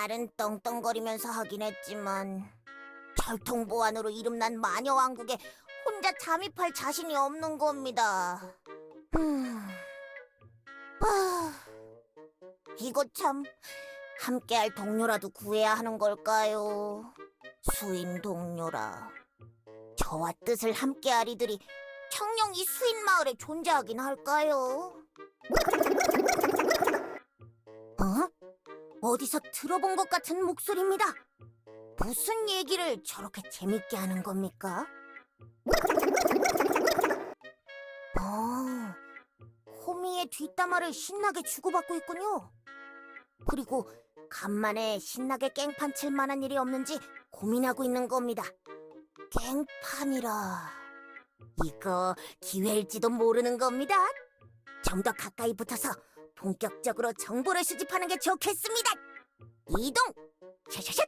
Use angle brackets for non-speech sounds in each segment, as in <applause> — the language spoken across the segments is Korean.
말은 떵떵거리면서 하긴 했지만 철통 보안으로 이름난 마녀 왕국에 혼자 잠입할 자신이 없는 겁니다. 음, 아, 이거 참 함께할 동료라도 구해야 하는 걸까요? 수인 동료라. 저와 뜻을 함께할 이들이 청령 이 수인 마을에 존재하긴 할까요? 어? 어디서 들어본 것 같은 목소리입니다. 무슨 얘기를 저렇게 재밌게 하는 겁니까? 어, 호미의 뒷담화를 신나게 주고받고 있군요. 그리고 간만에 신나게 깽판 칠 만한 일이 없는지 고민하고 있는 겁니다. 깽판이라. 이거 기회일지도 모르는 겁니다. 좀 더 가까이 붙어서 본격적으로 정보를 수집하는 게 좋겠습니다. 이동! 샤샤샷!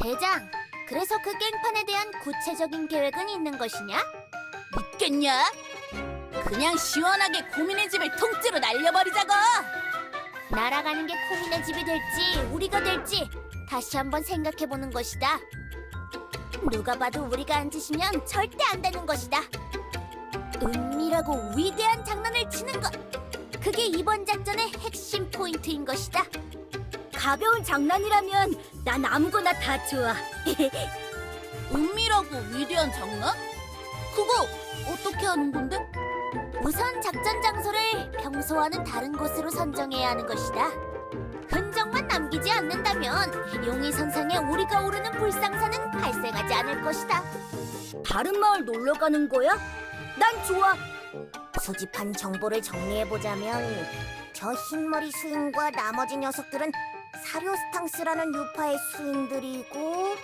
대장, 그래서 그 깽판에 대한 구체적인 계획은 있는 것이냐? 믿겠냐? 그냥 시원하게 고민의 집을 통째로 날려버리자고! 날아가는 게 코민의 집이 될지 우리가 될지 다시 한번 생각해 보는 것이다. 누가 봐도 우리가 앉으시면 절대 안 되는 것이다. 은밀하고 위대한 장난을 치는 것. 그게 이번 작전의 핵심 포인트인 것이다. 가벼운 장난이라면 난 아무거나 다 좋아. <laughs> 은밀하고 위대한 장난? 그거 어떻게 하는 건데? 우선 작전 장소를 평소와는 다른 곳으로 선정해야 하는 것이다. 흔적만 남기지 않는다면 용의 선상에 우리가 오르는 불상사는 발생하지 않을 것이다. 다른 마을 놀러 가는 거야? 난 좋아. 수집한 정보를 정리해보자면 저 흰머리 수인과 나머지 녀석들은 사료스탕스라는 유파의 수인들이고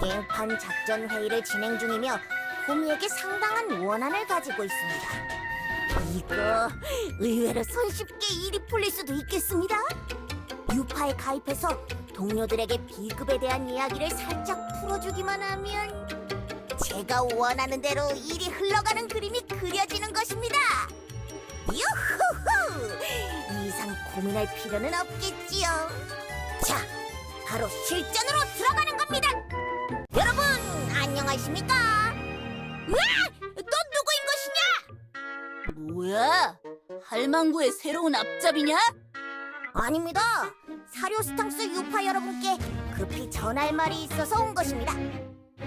깽판 작전 회의를 진행 중이며 호미에게 상당한 원한을 가지고 있습니다. 이거 의외로 손쉽게 일이 풀릴 수도 있겠습니다. 유파에 가입해서 동료들에게 비급에 대한 이야기를 살짝 풀어주기만 하면 제가 원하는 대로 일이 흘러가는 그림이 그려지는 것입니다. 유후후! 이상 고민할 필요는 없겠지요. 자, 바로 실전으로 들어가는 겁니다. 여러분, 안녕하십니까? 으아! 넌 누구인 것이냐? 뭐야? 할망구의 새로운 앞잡이냐? 아닙니다. 사료 스탕스 유파 여러분께 급히 전할 말이 있어서 온 것입니다.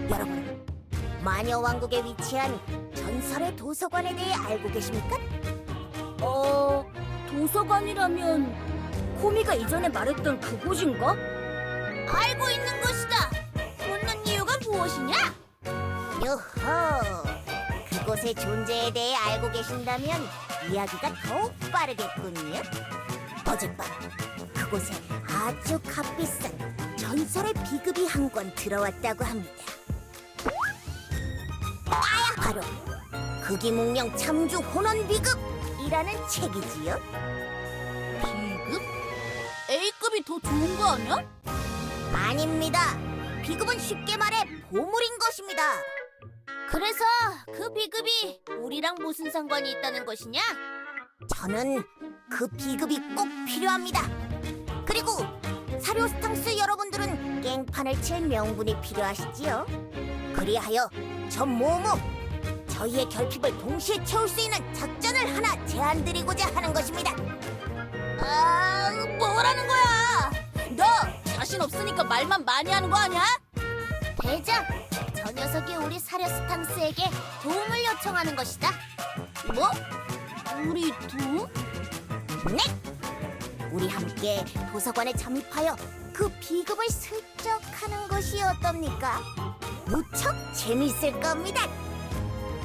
여러분, 마녀 왕국에 위치한 전설의 도서관에 대해 알고 계십니까? 어, 도서관이라면 코미가 이전에 말했던 그곳인가? 알고 있는 것이다. 묻는 이유가 무엇이냐? 요호! 그곳의 존재에 대해 알고 계신다면 이야기가 더욱 빠르겠군요. 어젯밤 그곳에 아주 값비싼 전설의 비급이 한 권 들어왔다고 합니다. 아, 바로 극이묵령 참주 혼원 비급이라는 책이지요. B급? A급이 더 좋은 거 아니야? 아닙니다. 비급은 쉽게 말해 보물인 것입니다. 그래서 그 비급이 우리랑 무슨 상관이 있다는 것이냐? 저는 그 비급이 꼭 필요합니다. 그리고 사료 스탕스 여러분들은 깽판을 칠 명분이 필요하시지요. 그리하여 저 모모 저희의 결핍을 동시에 채울 수 있는 작전을 하나 제안드리고자 하는 것입니다. 아, 뭐라는 거야? 너 자신 없으니까 말만 많이 하는 거 아니야? 대장, 저 녀석이 우리 사려스탕스에게 도움을 요청하는 것이다. 뭐? 우리 두? 네! 우리 함께 도서관에 잠입하여 그 비급을 슬쩍 하는 것이 어떻습니까? 무척 재밌을 겁니다.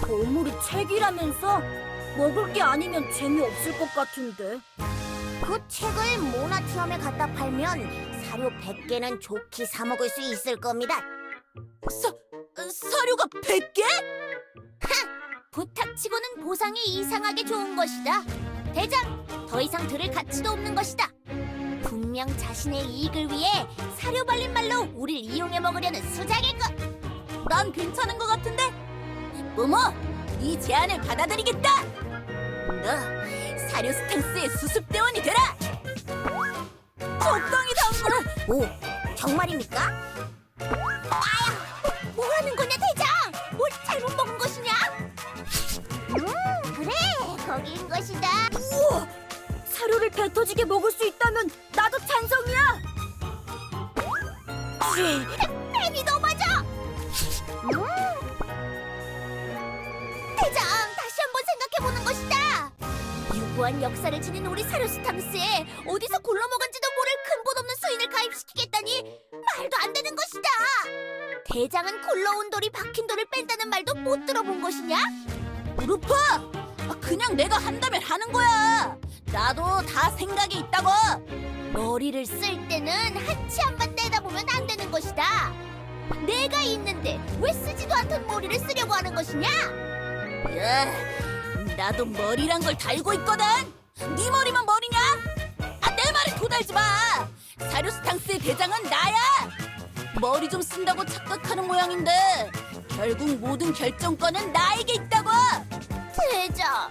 보물이 책이라면서? 먹을 게 아니면 재미없을 것 같은데. 그 책을 모나티엄에 갖다 팔면 사료 100개는 좋게 사 먹을 수 있을 겁니다. 사, 사료가 100개? 부탁치고는 보상이 이상하게 좋은 것이다. 대장, 더 이상 들을 가치도 없는 것이다. 분명 자신의 이익을 위해 사료 발린 말로 우릴 이용해 먹으려는 수작일 것. 난 괜찮은 거 같은데? 뭐뭐? 이 제안을 받아들이겠다! 너 사료 스탕스의 수습대원이 되라. 적당히 당근. 오, 정말입니까? 팬이 넘어져. 대장 다시 한번 생각해보는 것이다. 유구한 역사를 지닌 우리 사료스탕스에 어디서 굴러먹은지도 모를 근본 없는 수인을 가입시키겠다니 말도 안 되는 것이다. 대장은 굴러온 돌이 박힌 돌을 뺀다는 말도 못 들어본 것이냐? 루프! 아, 그냥 내가 한다면 하는 거야. 나도 다 생각이 있다고. 머리를 쓸 때는 한치 한번 내다보면 안 것이다. 내가 있는데 왜 쓰지도 않던 머리를 쓰려고 하는 것이냐? 야, 나도 머리란 걸 달고 있거든. 네 머리만 머리냐? 아, 내 말에 도달지 마. 사료스탕스의 대장은 나야. 머리 좀 쓴다고 착각하는 모양인데 결국 모든 결정권은 나에게 있다고. 대장,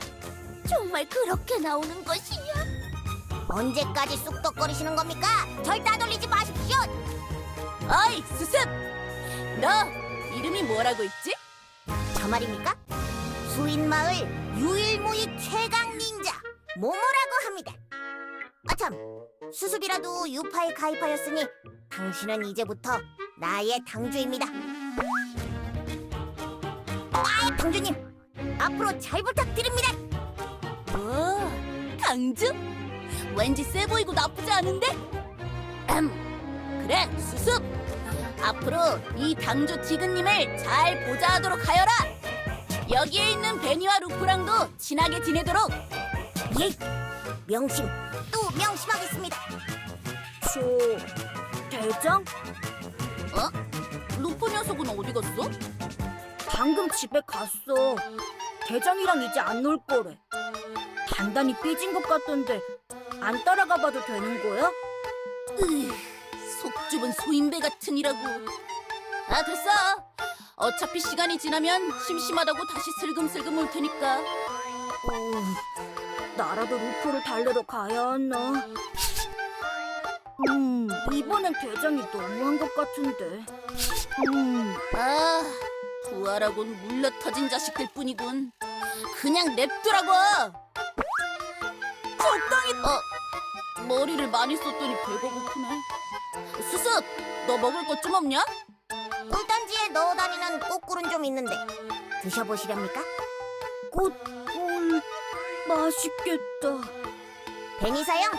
정말 그렇게 나오는 것이냐? 언제까지 쑥덕거리시는 겁니까? 절 따돌리지 마십시오. 어이, 수습. 너 이름이 뭐라고 있지? 저 말입니까? 수인마을 유일무이 최강 닌자 모모라고 합니다. 아참, 수습이라도 유파에 가입하였으니 당신은 이제부터 나의 당주입니다. 아, 당주님, 앞으로 잘 부탁드립니다. 어, 강주? 왠지 세 보이고 나쁘지 않은데? 음, 그래, 수습. 앞으로 이 당주 티그님을 잘 보좌하도록 하여라. 여기에 있는 베니와 루프랑도 친하게 지내도록. 예, 명심 또 명심하겠습니다. 저 대장 어? 루프 녀석은 어디 갔어? 방금 집에 갔어. 대장이랑 이제 안 놀 거래. 단단히 삐진 것 같던데 안 따라가 봐도 되는 거야? 으이, 속 좁은 소인배 같으니라고. 아 됐어. 어차피 시간이 지나면 심심하다고 다시 슬금슬금 올 테니까. 어, 나라도 루프를 달래러 가야 하나? 음, 이번엔 대장이 너무한 것 같은데. 음, 아, 부하라곤 물러 터진 자식들 뿐이군. 그냥 냅두라고. 적당히. 어, 머리를 많이 썼더니 배가 고프네. 수습, 너 먹을 것 좀 없냐? 꿀단지에 넣어 다니는 꽃꿀은 좀 있는데 드셔보시렵니까? 꽃꿀 맛있겠다. 베니사형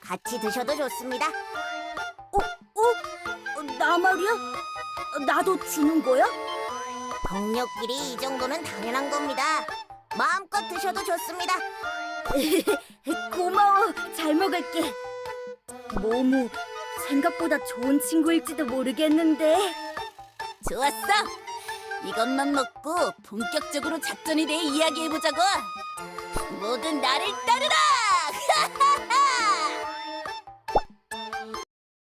같이 드셔도 좋습니다. 어, 어? 나 말이야? 나도 주는 거야? 동료끼리 이 정도는 당연한 겁니다. 마음껏 드셔도 좋습니다. <laughs> 고마워. 잘 먹을게. 모모, 생각보다 좋은 친구일지도 모르겠는데. 좋았어. 이것만 먹고 본격적으로 작전에 대해 이야기해보자고. 모든 나를 따르라.